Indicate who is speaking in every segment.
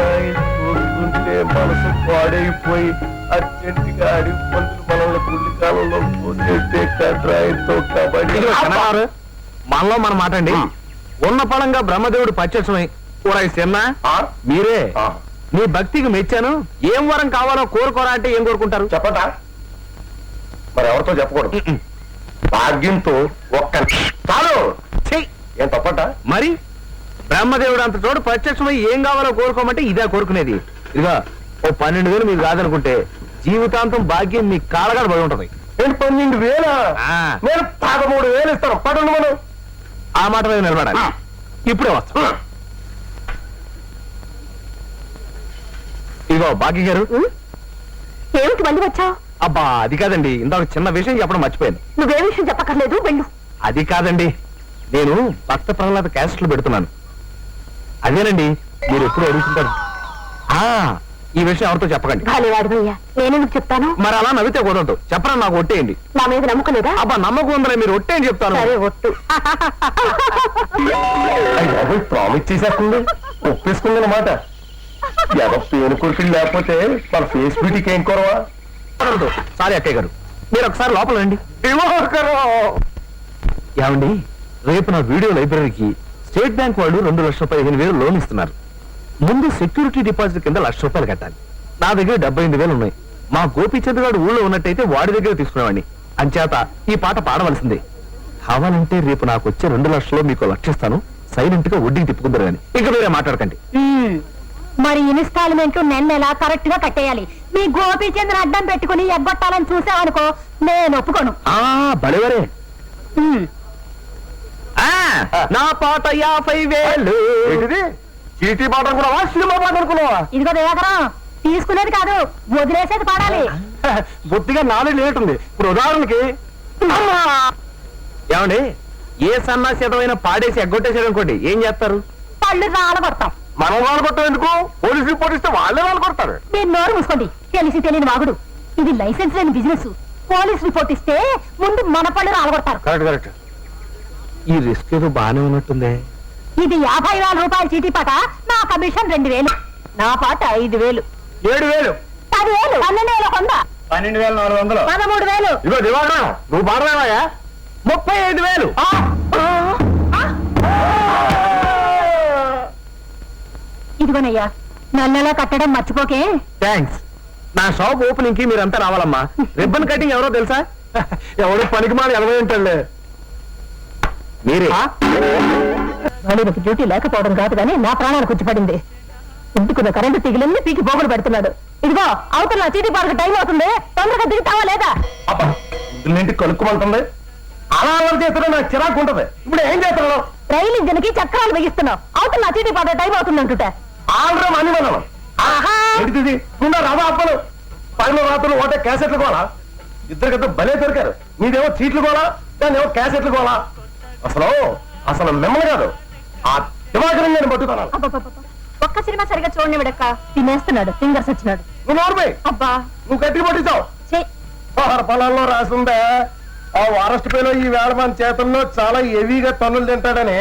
Speaker 1: చూస్తుంటే మనసు పాడైపోయి అర్జెంటుగా అడిగి మనల్ని పుల్లి కాలంలో కట్రాయితో కబడ్డీ.
Speaker 2: మనలో మన మాట అండి. ఉన్న పడంగా బ్రహ్మదేవుడు పచ్చమై చిన్న
Speaker 1: ఆ?
Speaker 2: మీరే. మీ భక్తికి మెచ్చాను. ఏం వరం కావాలో కోరుకోరా అంటే ఏం కోరుకుంటారు?
Speaker 1: చెప్పటా మరి ఎవరితో చెప్పకూడదు. భాగ్యంతో ఒక్క చాలు. ఏం తప్పట?
Speaker 2: మరి? బ్రహ్మదేవుడు అంత చోటు ప్రత్యక్షమై ఏం కావాలో కోరుకోమంటే ఇదే కోరుకునేది. ఇదిగా ఓ పన్నెండు వేలు మీకు కాదనుకుంటే జీవితాంతం భాగ్యం మీ కాళ్ళగాడ పడి ఉంటది.
Speaker 1: నేను పన్నెండు వేల. నేను పదమూడు వేలు ఇస్తాను. పదండి మనం.
Speaker 2: ఆ మాట మీద నిలబడాలి. ఇప్పుడే వస్తా. ఇదిగో భాగ్య గారు.
Speaker 3: ఏమిటి మళ్ళీ వచ్చావు?
Speaker 2: అబ్బా అది కాదండి. ఇందాక చిన్న విషయం చెప్పడం మర్చిపోయాను.
Speaker 3: నువ్వే విషయం చెప్పక్కర్లేదు వెళ్ళు.
Speaker 2: అది కాదండి. నేను భక్త ప్రహ్లాద క్యాసెట్లు పెడుతున్నాను. అదేనండి మీరు ఎప్పుడు అడుగుతుంటారు. ఆ ఈ విషయం ఎవరితో చెప్పకండి.
Speaker 3: గాలివాడివయ్యా నేనెందుకు చెప్తాను?
Speaker 2: మరి అలా నవ్వితే కుదరదు. చెప్పరా నాకు ఒట్టేయండి.
Speaker 3: నా మీద నమ్మకం లేదా?
Speaker 2: అబ్బా నమ్మకం ఉందరే మీరు ఒట్టేయని చెప్తాను.
Speaker 3: సరే ఒట్టు.
Speaker 1: ప్రామిస్ చేసేస్తుంది. ఒప్పేసుకుందన్నమాట ఎదో పేను కొడుకులు లేకపోతే మన ఫేస్ బ్యూటీకి ఏం కొరవా?
Speaker 2: కుదరదు. సారీ అక్కయ్య గారు. మీరు ఒకసారి లోపల రండి. ఏమండి రేపు నా వీడియో లైబ్రరీకి స్టేట్ బ్యాంక్ వాళ్ళు రెండు లక్షల పదిహేను వేలు లోన్ ఇస్తున్నారు. ముందు సెక్యూరిటీ డిపాజిట్ కింద లక్ష రూపాయలు కట్టాలి. నా దగ్గర డెబ్బై ఎనిమిది వేలు ఉన్నాయి. మా గోపీచంద్ గారు ఊళ్ళో ఉన్నట్టయితే వాడి దగ్గర తీసుకునేవాడిని. అంచేత ఈ పాట పాడవలసిందే. కావాలంటే రేపు నాకు వచ్చే రెండు లక్షలు మీకు లక్షిస్తాను సైలెంట్గా వడ్డీకి తిప్పుకుందరు కానీ ఇంకా వేరే మాట్లాడకండి.
Speaker 3: మరి ఇన్స్టాల్మెంట్ నెల నెల కరెక్ట్గా కట్టేయాలి? మీ గోపీచంద్ర అడ్డం పెట్టుకుని ఎగ్గొట్టాలని చూసావనుకో నేను ఒప్పుకోను.
Speaker 2: ఆ, నా పాట యాభై వేలు.
Speaker 1: ఏంటిది? చీటీ పాట అనుకున్నావా? సినిమా పాట అనుకున్నావా?
Speaker 3: ఇదిగో దేవకరం తీసుకునేది కాదు వదిలేసేది పాడాలి.
Speaker 2: బొత్తిగా నాలుగు లేటుంది ఇప్పుడు ఉదాహరణకి అమ్మా! ఏమండి? ఏ సన్నాసితమైన పాడేసి ఎగ్గొట్టేసాడు అనుకోండి ఏం చేస్తారు?
Speaker 3: పళ్ళు రాలగొడతాం
Speaker 1: మనం వాళ్ళు కొట్టం ఎందుకు? పోలీసు రిపోర్ట్ ఇస్తే వాళ్ళే వాళ్ళు కొడతారు.
Speaker 3: మీరు నోరు మూసుకోండి. తెలిసి తెలియని వాగుడు. ఇది లైసెన్స్ లేని బిజినెస్ పోలీస్ రిపోర్ట్ ఇస్తే ముందు మన పళ్ళు రాలగొడతారు
Speaker 2: కరెక్ట్ కరెక్ట్. ఈ రిస్క్ ఏదో బాగానే ఉన్నట్టుందే.
Speaker 3: ఇది యాభై వేల రూపాయల చీటీ పాట. నా కమిషన్ రెండు వేలు. నా పాట ఐదు వేలు.
Speaker 2: ఏడు వేలు.
Speaker 3: పది వేలు పన్నెండు వేల కొంద
Speaker 2: పన్నెండు వేల నాలుగు వందలు.
Speaker 3: పదమూడు వేలు.
Speaker 2: ఇగో దివాకరం నువ్వు పాడలేవా ముప్పై ఐదు వేలు.
Speaker 3: ఇదిగోనయ్యా నల్లలా కట్టడం మర్చిపోకే.
Speaker 2: థ్యాంక్స్ నా షాప్ ఓపెనింగ్కి మీరంతా రావాలమ్మా. రిబ్బన్ కటింగ్ ఎవరో తెలుసా? ఎవడో పనికి మాడి ఎనభై ఉంటాడులే మీరే.
Speaker 3: డ్యూటీ లేకపోవడం కాదు కానీ నా ప్రాణాలు కూర్చిపడింది ఇంటికున్న కరెంటు తీగలన్నీ పీకి పోగులు పెడుతున్నాడు. ఇదిగో అవతల నా చీటీ పాలకు టైం అవుతుంది. తొందరగా దిగుతావా లేదా?
Speaker 1: అబ్బా ఇంటి కలుక్కుమంటుంది? అలా అలా చేస్తారో నాకు చిరాకు ఉంటది. ఇప్పుడు ఏం చేస్తాను
Speaker 3: రైలు ఇంజన్కి చక్రాలు బిగిస్తున్నావు అవతల నా చీటీ పాట టైం అవుతుంది అంటుట.
Speaker 1: ఆల్రెడీ మనీ మనం
Speaker 3: ఆహా!
Speaker 1: ఏంటిది రవా అప్పలు. పగల రాత్రులు ఒకటే క్యాసెట్లు కోలా ఇద్దరు కదా భలే దొరికారు. మీదేమో చీట్లు కోలా దాన్ని ఏమో క్యాసెట్లు కోలా అసలు అసలు మిమ్మల్ని కాదు ఆ దివాకరం నేను
Speaker 3: అబ్బబ్బబ్బబ్బ. ఒక్క సినిమా సరిగా చూడండి విడక్క. తినేస్తున్నాడు ఫింగర్స్ వచ్చినాడు.
Speaker 1: నువ్వు నోర్మే.
Speaker 3: అబ్బా.
Speaker 1: నువ్వు గట్టిగా పట్టించావు. పొలాల్లో రాసిందే ఆ వారస్ట్ పేలో ఈ వేళ మన చేతుల్లో చాలా హెవీగా తన్నులు తింటాడని.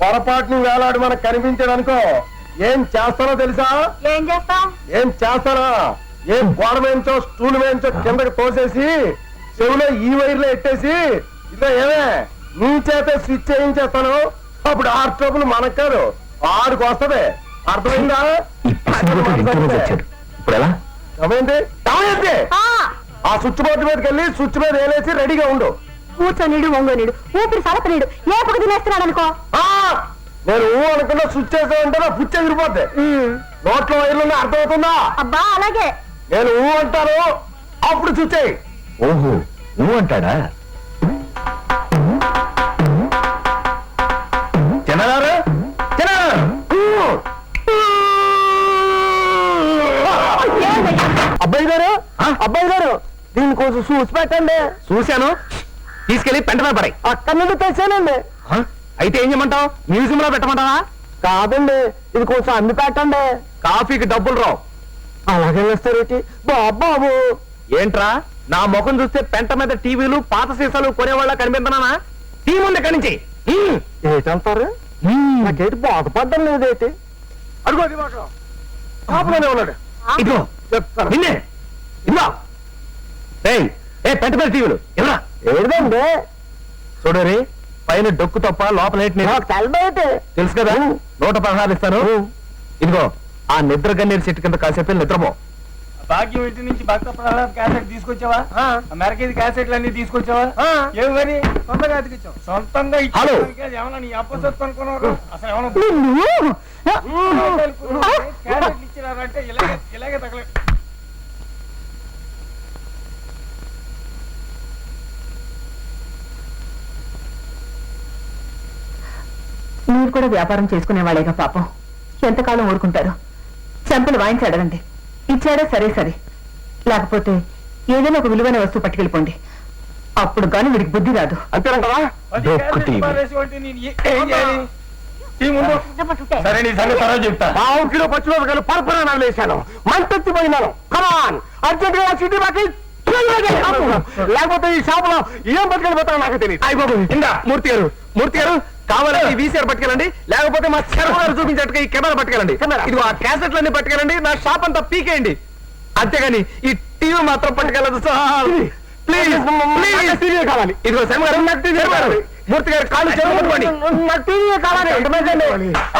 Speaker 1: పొరపాటుని వేలాడు మనకు కనిపించాడనుకో ఏం చేస్తానో తెలుసా?
Speaker 3: ఏం చేస్తాం
Speaker 1: ఏం చేస్తానా? ఏం గోడ వేయించో స్టూల్ వేయించో కిందకి తోసేసి చెవిలో ఈ వైర్లో ఎట్టేసి ఇదో ఏమే? నీ చేత స్విచ్ చేయించేస్తాను? అప్పుడు ఆ ట్రబుల్ మనకు కాదు. ఆడికి వస్తది. అర్థమైందా? ఏమైంది? ఏమైంది?
Speaker 3: ఆ,
Speaker 1: ఆ స్విచ్ బోర్డు మీదకి వెళ్ళి స్విచ్ మీద వేలేసి రెడీగా ఉండు.
Speaker 3: కూర్చొనిడు వంగోనిడు. ఊపిరి సలపనీడు ఏ పక్క తినేస్తున్నాడు అనుకో?
Speaker 1: ఆ! నేను ఊ అనుకున్నా స్విచ్ చేసానంటే నా పుచ్చి ఎగిరిపోద్ది. నోట్లో వైర్లు అర్థమవుతుందా?
Speaker 3: అబ్బా అలాగే.
Speaker 1: నేను ఊ అంటాను. అప్పుడు స్విచ్ అయ్యి
Speaker 2: ఓహో నువ్వు అంటాడా? అబ్బాయి గారు దీనికోసం చూసి పెట్టండి. చూశాను. తీసుకెళ్ళి పెంటమే పడాయి. అక్కడ నుండి తెచ్చానండి. అయితే ఏం చేయమంటావు? మ్యూజియం లో పెట్టమంటావా? కాదండి ఇది కొంచెం అమ్మి పెట్టండి. కాఫీకి డబ్బులు రావు. అలాగే వేస్తారేంటి బాబు. ఏంట్రా? నా ముఖం చూస్తే పెంట మీద టీవీలు పాత సీసాలు కొనేవాళ్ళ కనిపిస్తున్నానా టీ ముందు ఎక్కడి నుంచి. ఏంటంటారు? నాకేంటి బాధపడ్డం లేదేంటి? అడుగు
Speaker 1: ఉన్నాడు.
Speaker 2: ఇదిగో.
Speaker 1: చెప్తాను.
Speaker 2: నిన్నే. ఇదిగో. ఏయ్ ఏ పెద్ద పెద్ద టీవీలు. ఎవరా?
Speaker 1: ఏదండి
Speaker 2: చూడరి పైన డొక్కు తప్ప లోపల తెలుసు కదా నూట పదహారు ఇస్తాను. ఇదిగో ఆ నిద్ర గన్నేరు చెట్టు కింద కాసేపు నిద్రపో.
Speaker 4: భాగ్యం ఇంటి నుంచి భక్త ప్రహ్లాద్ క్యాసెట్ తీసుకొచ్చావా? అమెరికా క్యాసెట్లు అన్ని తీసుకొచ్చావా? ఏమి మరి? సొంతంగా అతికిచ్చావు. సొంతంగా
Speaker 2: హలో.
Speaker 4: ఇచ్చావు ఏమన్నా నీ అప్పసొత్తు అనుకున్నారు అసలు ఏమన్నా అనుకున్నావు? క్యాసెట్లు ఇచ్చినారంటే ఇలాగే ఇలాగే తగలే
Speaker 3: మీరు కూడా వ్యాపారం చేసుకునే వాళ్ళేగా పాపం. ఎంతకాలం ఊరుకుంటారు? చెంపలు వాయించి అడగండి. ఇచ్చాడా సరే సరే. లేకపోతే ఏదైనా ఒక విలువైన వస్తువు పట్టుకెళ్ళిపోండి. అప్పుడు గాని వీడికి బుద్ధి రాదు.
Speaker 1: సరే నీ సంగతి తర్వాత చెప్తా. పావు కిలో పచ్చిమిరపకాయలు పరపరా వేశాను. మంటెత్తిపోయినాను కమాన్ అర్జెంట్గా సిటీ బాకి లేకపోతే ఈ షాప్లో ఏం పట్టుకెళ్ళిపోతానో నాకు తెలియదు
Speaker 2: అయ్య బాబు ఇందా మూర్తి గారు మూర్తి గారు. కావాలంటే వీసీఆర్ పట్టుకెళ్ళండి. లేకపోతే మా శర్మ గారు చూపించేట్టుగా ఈ కెమెరా పట్టుకెళ్ళండి. ఇదిగో ఆ క్యాసెట్లన్నీ పట్టుకెళ్ళండి. నా షాప్ అంతా పీకేయండి. అంతేగాని ఈ టీవీ మాత్రం పట్టుకెళ్ళదు సార్. ప్లీజ్ ప్లీజ్
Speaker 1: టీవీ కావాలి.
Speaker 2: ఇదిగో శర్మ గారు నాకు టీవీ కావాలి. మూర్తి గారు కాళ్ళు చేతులు పట్టుకోండి.
Speaker 1: నాకు టీవీ కావాలి.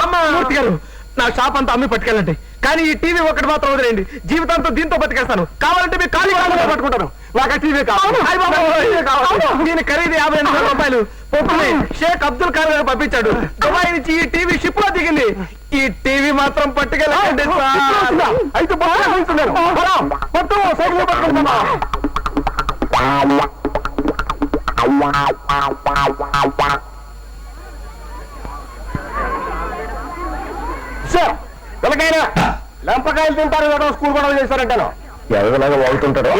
Speaker 2: అమ్మా. మూర్తి గారు. నా షాప్ అంతా అమ్మి పట్టుకెళ్ళండి. కానీ ఈ టీవీ ఒకటి మాత్రం వదిలేయండి. జీవితాంతం దీంతో బతికేస్తాను. కావాలంటే మీ ఖాళీ
Speaker 1: పట్టుకుంటాను. నాకు టీవీ కావాలి.
Speaker 2: దీని ఖరీదు యాభై ఎనిమిది వేల రూపాయలు. పొద్దున్నే షేక్ అబ్దుల్ ఖాన్ గారు పంపించాడు. దుబాయ్ నుంచి ఈ టీవీ షిప్లో దిగింది. ఈ టీవీ మాత్రం పట్టుకెళ్ళండి.
Speaker 1: అయితే బాగా మొత్తం సైకిల్ పట్టుకుంటున్నా సార్ పిల్లకాయలు లెంపకాయలు తింటారు స్కూల్ గొడవ చేశారంటాను
Speaker 2: ఎవరిలాగా వాగుతుంటారు?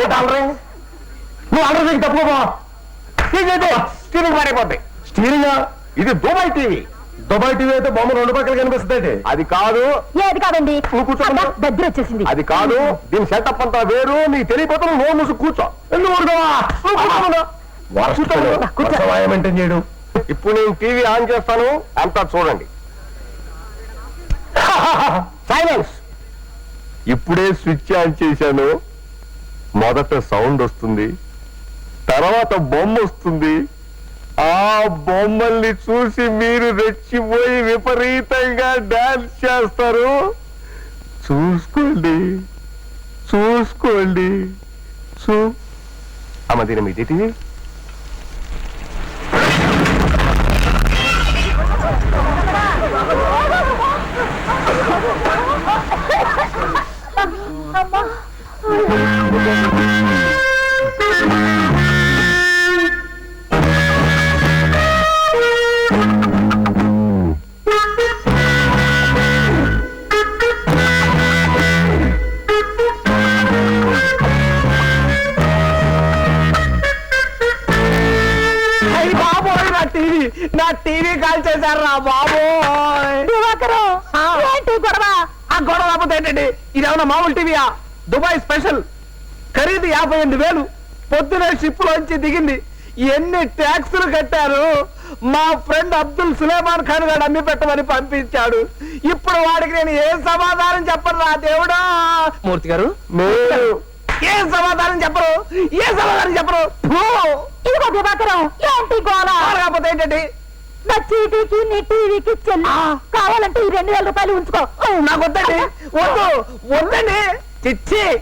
Speaker 1: నువ్వు అల్లరి నీకు తప్పుకో స్టీరింగ్ మారిపోద్ది స్టీరింగ్ ఇది దుబాయ్ టీవీ.
Speaker 2: దుబాయ్ టీవీ అయితే బొమ్మ రెండు పక్కల కనిపిస్తుంది
Speaker 1: అది కాదు.
Speaker 3: ఏది కాదండి.
Speaker 1: నువ్వు
Speaker 3: దగ్గర వచ్చేసింది.
Speaker 1: అది కాదు. దీని సెటప్ అంతా వేరు. నీకు తెలియపోతాను నోరు మూసు కూర్చో. ఎందుకు? నువ్వు.
Speaker 2: మెయింటైన్ చేయడం.
Speaker 1: ఇప్పుడు నేను టీవీ ఆన్ చేస్తాను. అంతా చూడండి. సైలెన్స్ ఇప్పుడే స్విచ్ ఆన్ చేశాను. మొదట సౌండ్ వస్తుంది. తర్వాత బొమ్మ వస్తుంది. ఆ బొమ్మల్ని చూసి మీరు రెచ్చిపోయి విపరీతంగా డాన్స్ చేస్తారు. చూసుకోండి. చూసుకోండి. చూ అమ్మ దీని మీది టీవీ
Speaker 2: కాల్ చేశారు రా
Speaker 3: ఏంటి గొడవ?
Speaker 2: ఆ గొడవ లేకపోతే ఏంటండి? ఇది ఏమన్నా మామూలు టీవీయా? Dubai special. ఖరీదు యాభై ఎనిమిది వేలు. పొద్దునే షిప్ లోంచి దిగింది. ఎన్ని ట్యాక్సులు కట్టారు? మా ఫ్రెండ్ అబ్దుల్ సులేమాన్ ఖాన్ గారు అమ్మి పెట్టమని పంపించాడు. ఇప్పుడు వాడికి నేను ఏ సమాధానం చెప్పను రా దేవుడా? మూర్తి గారు
Speaker 1: మీరు
Speaker 2: ఏ సమాధానం చెప్పరు? ఏ సమాధానం చెప్పరు?
Speaker 3: ఏంటి గోళ
Speaker 2: కాకపోతే ఏంటండి?
Speaker 3: నా చీటీకి నీ టీవీకి చెల్లి. కావాలంటే ఈ రెండు వేల రూపాయలు ఉంచుకో.
Speaker 2: నాకు వద్దండి. వద్దు. వద్దండి. చిచ్చి.